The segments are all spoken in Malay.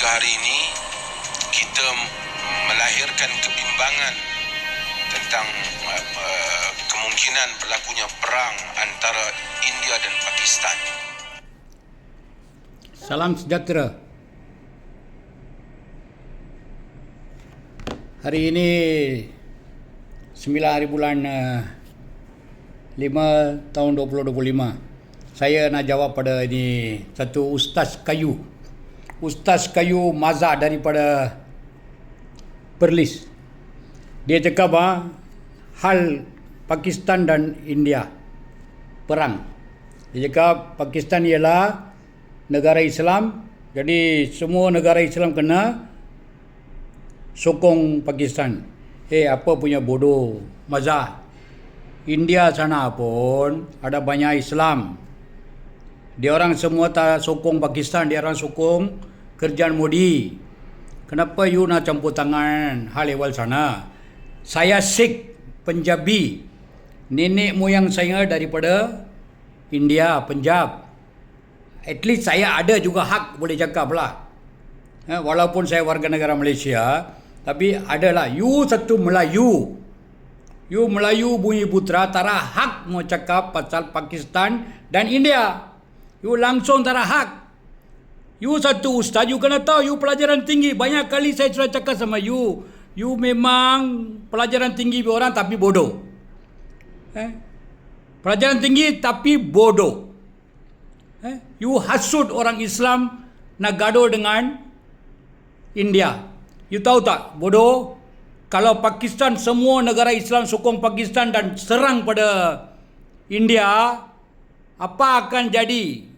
tiga hari ini kita melahirkan kebimbangan tentang uh, kemungkinan berlakunya perang antara India dan Pakistan. Salam sejahtera. Hari ini 9 hari bulan uh, 5 tahun 2025. Saya nak jawab pada ini satu ustaz kayu. Ustaz kayu Maza daripada Perlis. Dia cakap ah, hal Pakistan dan India perang. Dia cakap Pakistan ialah negara Islam. Jadi semua negara Islam kena sokong Pakistan. Eh apa punya bodoh Maza. India sana pun ada banyak Islam. Dia orang semua tak sokong Pakistan, dia orang sokong kerjaan Modi. Kenapa you nak campur tangan hal ehwal sana? Saya Sikh, Punjabi. Nenek moyang saya daripada India, Punjab. At least saya ada juga hak boleh cakap lah. Eh, walaupun saya warga negara Malaysia, tapi adalah you satu Melayu. You Melayu bunyi putra tara hak mau cakap pasal Pakistan dan India. You langsung tara hak. You satu ustaz, you kena tahu you pelajaran tinggi. Banyak kali saya sudah cakap sama you. You memang pelajaran tinggi orang tapi bodoh. Eh? Pelajaran tinggi tapi bodoh. Eh? You hasut orang Islam nak gaduh dengan India. You tahu tak bodoh? Kalau Pakistan semua negara Islam sokong Pakistan dan serang pada India, apa akan jadi?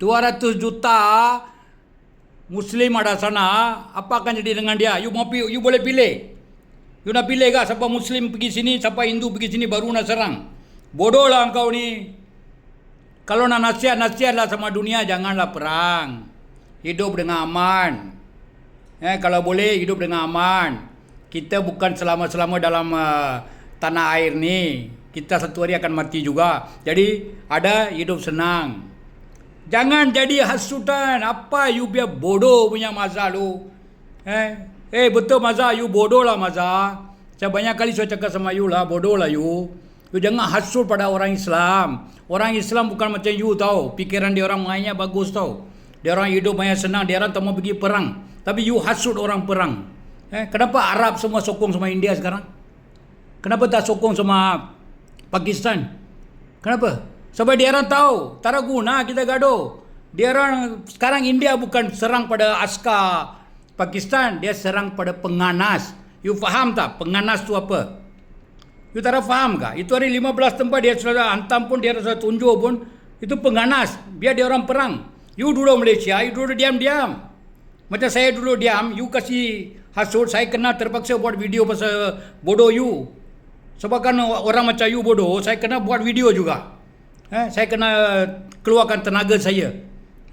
200 juta Muslim ada sana, apa akan jadi dengan dia? You mau you boleh pilih. You nak pilih ke siapa Muslim pergi sini, siapa Hindu pergi sini baru nak serang. Bodoh lah ni. Kalau nak nasihat, nasihatlah sama dunia janganlah perang. Hidup dengan aman. Eh, kalau boleh hidup dengan aman. Kita bukan selama-selama dalam uh, tanah air ni. Kita satu hari akan mati juga. Jadi ada hidup senang. Jangan jadi hasutan. Apa you biar bodoh punya masa lu. Eh, eh betul masa you bodoh lah masa. Saya banyak kali saya cakap sama you lah bodoh lah you. You jangan hasut pada orang Islam. Orang Islam bukan macam you tahu. Pikiran dia orang mainnya bagus tahu. Dia orang hidup banyak senang. Dia orang tak mau pergi perang. Tapi you hasut orang perang. Eh, kenapa Arab semua sokong sama India sekarang? Kenapa tak sokong sama Pakistan? Kenapa? Sebab dia orang tahu, tak ada guna kita gaduh. Dia orang sekarang India bukan serang pada askar Pakistan, dia serang pada penganas. You faham tak penganas tu apa? You tak faham kah? Itu hari 15 tempat dia sudah hantam pun dia sudah tunjuk pun itu penganas. Biar dia orang perang. You dulu Malaysia, you dulu diam-diam. Macam saya dulu diam, you kasih hasut, saya kena terpaksa buat video pasal bodoh you. Sebab kan orang macam you bodoh, saya kena buat video juga. Eh, saya kena keluarkan tenaga saya.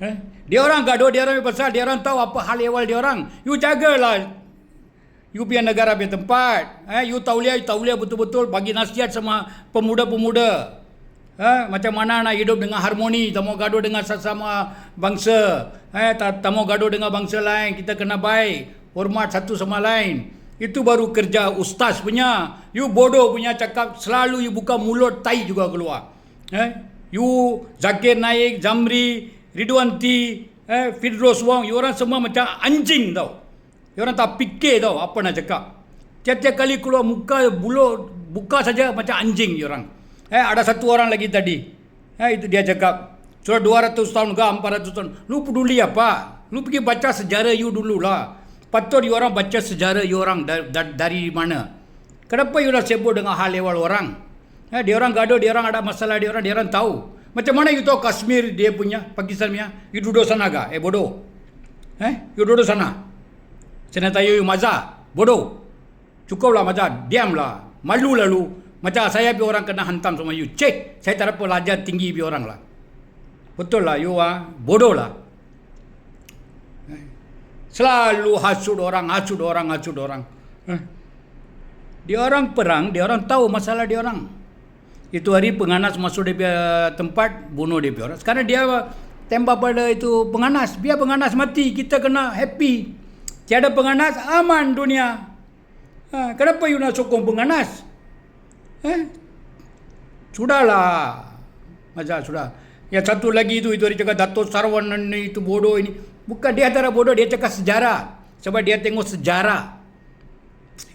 Eh, dia orang gaduh, dia orang pasal, dia orang tahu apa hal ehwal dia orang. You jagalah You punya negara punya tempat. Eh, you tauliah, you tauliah betul-betul bagi nasihat sama pemuda-pemuda. Eh, macam mana nak hidup dengan harmoni, tak mau gaduh dengan sesama bangsa. Eh, tak, tak mau gaduh dengan bangsa lain. Kita kena baik, hormat satu sama lain. Itu baru kerja ustaz punya. You bodoh punya cakap, selalu you buka mulut, tai juga keluar. Eh, you Zakir Naik, Zamri, Ridwanti, eh, Fidros Wong, you orang semua macam anjing tau. You orang tak fikir tau apa nak cakap. Tiap-tiap kali keluar muka bulu buka saja macam anjing you orang. Eh ada satu orang lagi tadi. Eh itu dia cakap sudah 200 tahun ke 400 tahun. Lu peduli apa? Lu pergi baca sejarah you dululah. Patut you orang baca sejarah you orang dari, dari, mana. Kenapa you orang sibuk dengan hal lewal orang? Eh, dia orang gaduh, dia orang ada masalah, dia orang dia orang tahu. Macam mana you tahu Kashmir dia punya, Pakistan punya? You duduk sana ke? Eh bodoh. Eh, you duduk sana. Saya tanya you maza. Bodoh. Cukuplah maza. Diamlah. Malu lalu. Macam saya pi orang kena hantam sama you. Cek. Saya tak pelajar tinggi pi orang lah. Betul lah you ah. Bodoh lah. Eh. Selalu hasut orang, hasut orang, hasut orang. Eh. Dia orang perang, dia orang tahu masalah dia orang. Itu hari penganas masuk punya tempat, bunuh dia orang. Sekarang dia tembak pada itu penganas. Biar penganas mati, kita kena happy. Tiada penganas, aman dunia. Ha, kenapa you nak sokong penganas? Eh? Sudahlah. Mazhar, sudah. Yang satu lagi itu, itu dia cakap Dato' Sarwan ini, itu bodoh ini. Bukan dia antara bodoh, dia cakap sejarah. Sebab dia tengok sejarah.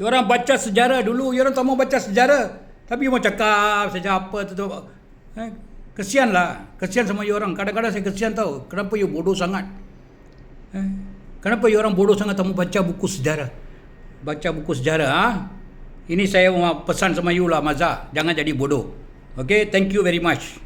Orang baca sejarah dulu, orang tak mau baca sejarah. Tapi you mau cakap saja apa tu tu. Eh, kesian lah. Kesian sama you orang. Kadang-kadang saya kesian tahu. Kenapa you bodoh sangat? Eh, kenapa you orang bodoh sangat tak mau baca buku sejarah? Baca buku sejarah. Ha? Ini saya pesan sama you lah Mazhar. Jangan jadi bodoh. Okay, thank you very much.